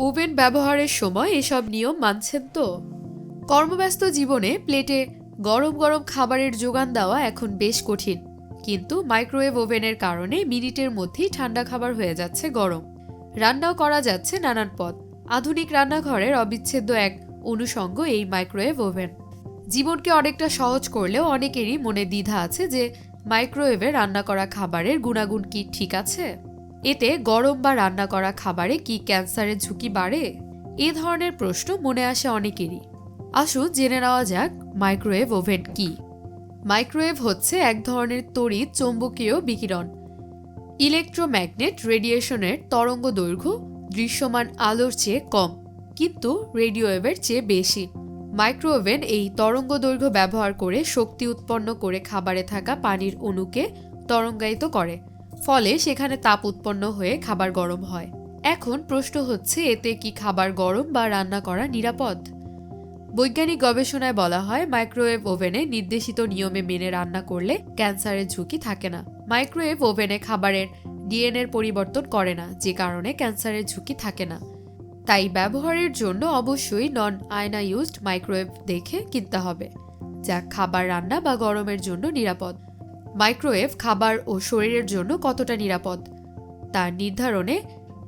Oven ব্যবহারের সময় এসব নিয়ম মানছেন তো? কর্মব্যস্ত জীবনে প্লেটে গরম গরম খাবারের যোগান দেওয়া এখন বেশ কঠিন। কিন্তু মাইক্রোওয়েভ ওভেনের কারণে মিনিটের মধ্যেই ঠান্ডা খাবার হয়ে যাচ্ছে গরম। রান্নাও করা যাচ্ছে নানান পদ আধুনিক রান্নাঘরের অবিচ্ছেদ্য এক অনুষঙ্গ এই মাইক্রোওয়েভ ওভেন। জীবনকে অনেকটা সহজ করলেও অনেকেরই মনে দ্বিধা আছে যে মাইক্রোওয়েভে রান্না করা খাবারের গুণাগুণ কি ঠিক আছে? এতে গরম বা রান্না করা খাবারে কি ক্যান্সারের ঝুঁকি বাড়ে? এ ধরনের প্রশ্ন মনে আসে অনেকেরই। আসুন জেনে নেওয়া যাক মাইক্রোওয়েভ ওভেন কি। মাইক্রোওয়েভ হচ্ছে এক ধরনের তড়িৎ চৌম্বকীয় বিকিরণ। ইলেকট্রোম্যাগনেট রেডিয়েশনের তরঙ্গ দৈর্ঘ্য দৃশ্যমান আলোর চেয়ে কম, কিন্তু রেডিওওয়েভের চেয়ে বেশি। মাইক্রোওভেন এই তরঙ্গ দৈর্ঘ্য ব্যবহার করে শক্তি উৎপন্ন করে খাবারে থাকা পানির অণুকে তরঙ্গায়িত করে। ফলে সেখানে তাপ উৎপন্ন হয়ে খাবার গরম হয়। এখন প্রশ্ন হচ্ছে, এতে কি খাবার গরম বা রান্না করা নিরাপদ? বৈজ্ঞানিক গবেষণায় বলা হয়, মাইক্রোওয়েভ ওভেনে নির্দেশিত নিয়মে মেনে রান্না করলে ক্যান্সারের ঝুঁকি থাকে না। মাইক্রোওয়েভ ওভেনে খাবারের ডিএনএর পরিবর্তন করে না, যে কারণে ক্যান্সারের ঝুঁকি থাকে না। তাই ব্যবহারের জন্য অবশ্যই নন আয়না ইউজড মাইক্রোওয়েভ দেখে কিনতে হবে, যা খাবার রান্না বা গরমের জন্য নিরাপদ। মাইক্রোওয়েভ খাবার ও শরীরের জন্য কতটা নিরাপদ? তার নির্ধারণে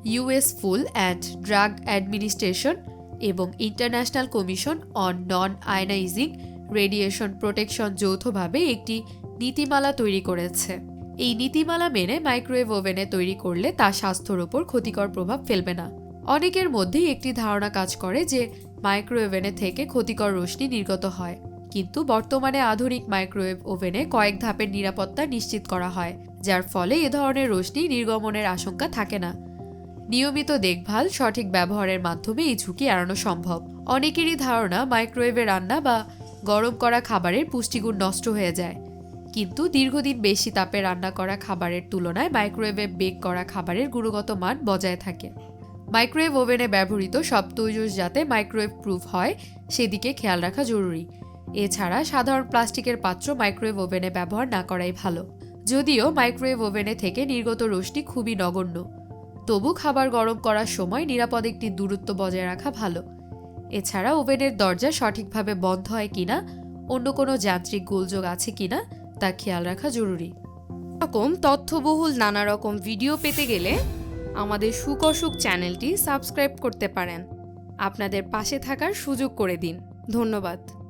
US food and drug administration এবং international commission on non ionizing radiation protection যৌথভাবে একটি নীতিমালা তৈরি করেছে। এই নীতিমালা মেনে মাইক্রোওয়েভ ওভেনে তৈরি করলে তা স্বাস্থ্যের ওপর ক্ষতিকর প্রভাব ফেলবে না। অনেকের মধ্যেই একটি ধারণা কাজ করে যে মাইক্রোওভেনে থেকে ক্ষতিকর রশ্মি নির্গত হয়। কিন্তু বর্তমানে আধুনিক মাইক্রোওয়েভ ওভেনে কয়েক ধাপের নিরাপত্তা নিশ্চিত করা হয়, যার ফলে এ ধরনের রশ্মি নির্গমনের আশঙ্কা থাকে না। নিয়মিত দেখভাল সঠিক ব্যবহারের মাধ্যমে এই ঝুঁকি এড়ানো সম্ভব। অনেকেরই ধারণা মাইক্রোওয়েভে রান্না বা গরম করা খাবারের পুষ্টিগুণ নষ্ট হয়ে যায়। কিন্তু দীর্ঘদিন বেশি তাপে রান্না করা খাবারের তুলনায় মাইক্রোওয়েভে বেক করা খাবারের গুণগত মান বজায় থাকে। মাইক্রোওয়েভ ওভেনে ব্যবহৃত সব তৈজস যাতে মাইক্রোওয়েভ প্রুফ হয়, সেদিকে খেয়াল রাখা জরুরি। এছাড়া সাধারণ প্লাস্টিকের পাত্র মাইক্রোওয়েভ ওভেনে ব্যবহার না করাই ভালো। যদিও মাইক্রোওয়েভ ওভেনে থেকে নির্গত রশ্মি খুবই নগণ্য। তবু খাবার গরম করার সময় নিরাপদ একটি দূরত্ব বজায় রাখা ভালো। এছাড়া ওভেনের দরজা সঠিকভাবে বন্ধ হয় কিনা, অন্য কোনো যান্ত্রিক গোলযোগ আছে কিনা, তা খেয়াল রাখা জরুরি। রকম তথ্যবহুল নানা রকম ভিডিও পেতে গেলে আমাদের সুকসুক চ্যানেলটি সাবস্ক্রাইব করতে পারেন। আপনাদের পাশে থাকার সুযোগ করে দিন। ধন্যবাদ।